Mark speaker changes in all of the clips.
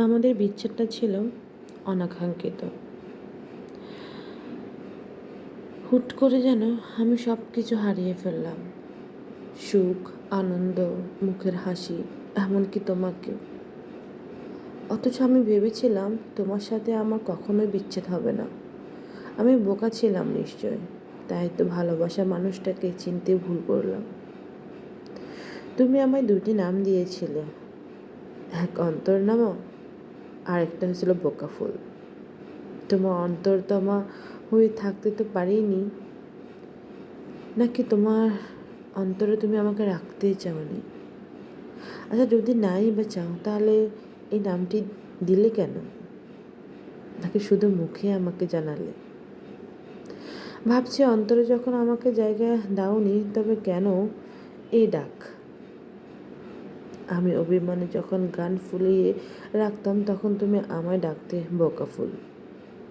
Speaker 1: আমাদের বিচ্ছেদটা ছিল অনাকাঙ্ক্ষিত। হুট করে যেন আমি সব কিছু হারিয়ে ফেললাম। সুখ, আনন্দ, মুখের হাসি, এমনকি তোমাকে অথচ আমি ভেবেছিলাম তোমার সাথে আমার কখনোই বিচ্ছেদ হবে না। আমি বোকা ছিলাম নিশ্চয়, তাই তো ভালোবাসা মানুষটাকে চিনতে ভুল করলাম। তুমি আমায় দুটি নাম দিয়েছিলে, এক অন্তর্নামা আর একটা হয়েছিল বোকা ফুল। তোমার অন্তরতমা হয়ে থাকতে তো পারিনি। নাকি তোমার অন্তরে তুমি আমাকে রাখতেই চাওনি? আচ্ছা যদি নাই বা চাও, তাহলে এই নামটি দিলে কেন? নাকি শুধু মুখে আমাকে জানালে? ভাবছি অন্তরে যখন আমাকে জায়গা দাওনি, তবে কেন এই ডাক? আমি অভিমানে যখন গান ফুলিয়ে রাখতাম, তখন তুমি আমায় ডাকতে বোকা ফুল।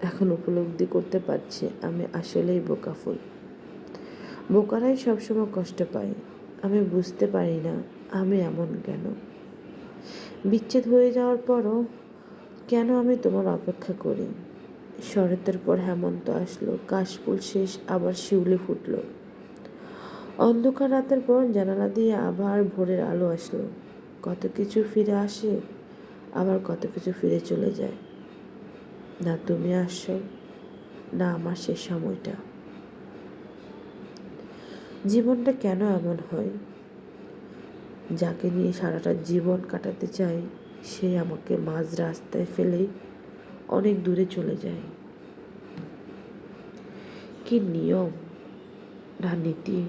Speaker 1: এখন উপলব্ধি করতে পারছি আমি আসলেই বোকা ফুল। বোকারাই সবসময় কষ্ট পায়। আমি বুঝতে পারি না আমি এমন কেন। বিচ্ছেদ হয়ে যাওয়ার পরও কেন আমি তোমার অপেক্ষা করি? শরতের পর হেমন্ত আসলো, কাশফুল শেষ, আবার শিউলি ফুটলো। অন্ধকার রাতের পর জানালা দিয়ে আবার ভোরের আলো আসলো। কত কিছু ফিরে আসে, আবার কত কিছু ফিরে চলে যায়। না তুমি আসছো না আমার শেষ সময়টা। জীবনটা কেন এমন হয়? যাকে নিয়ে সারাটা জীবন কাটাতে চাই, সে আমাকে মাঝ রাস্তায় ফেলে অনেক দূরে চলে যায়। কি নিয়ম না নীতি,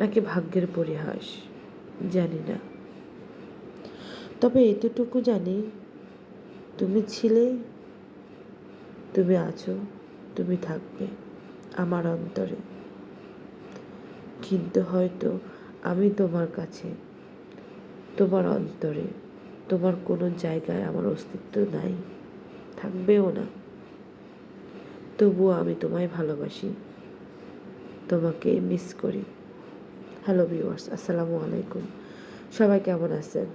Speaker 1: নাকি ভাগ্যের পরিহাস, জানি না। তবে এতটুকু জানি, তুমি ছিলে, তুমি আছো, তুমি থাকবে আমার অন্তরে। কিন্তু হয়তো আমি তোমার কাছে, তোমার অন্তরে, তোমার কোনো জায়গায় আমার অস্তিত্ব নাই, থাকবেও না। তবুও আমি তোমায় ভালোবাসি, তোমাকে মিস করি। হ্যালো ভিউয়ার্স আসসালামু আলাইকুম। সবাই কেমন আছেন?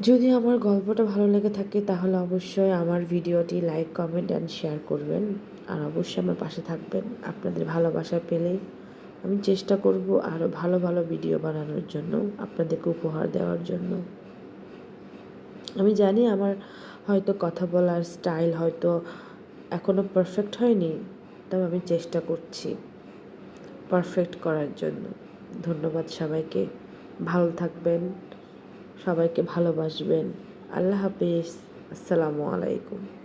Speaker 1: যদি আমার গল্পটা ভালো লেগে থাকে, তাহলে অবশ্যই আমার ভিডিওটি লাইক কমেন্ট অ্যান্ড শেয়ার করবেন। আর অবশ্যই আমার পাশে থাকবেন। আপনাদের ভালোবাসা পেলেই আমি চেষ্টা করব আরও ভালো ভালো ভিডিও বানানোর জন্য, আপনাদেরকে উপহার দেওয়ার জন্য। আমি জানি আমার হয়তো কথা বলার স্টাইল হয়তো এখনও পারফেক্ট হয়নি তবে আমি চেষ্টা করছি পারফেক্ট করার জন্য। ধন্যবাদ সবাইকে। ভালো থাকবেন। সবাইকে ভালোবাসবেন। আল্লাহ হাফিজ। আসসালামু আলাইকুম।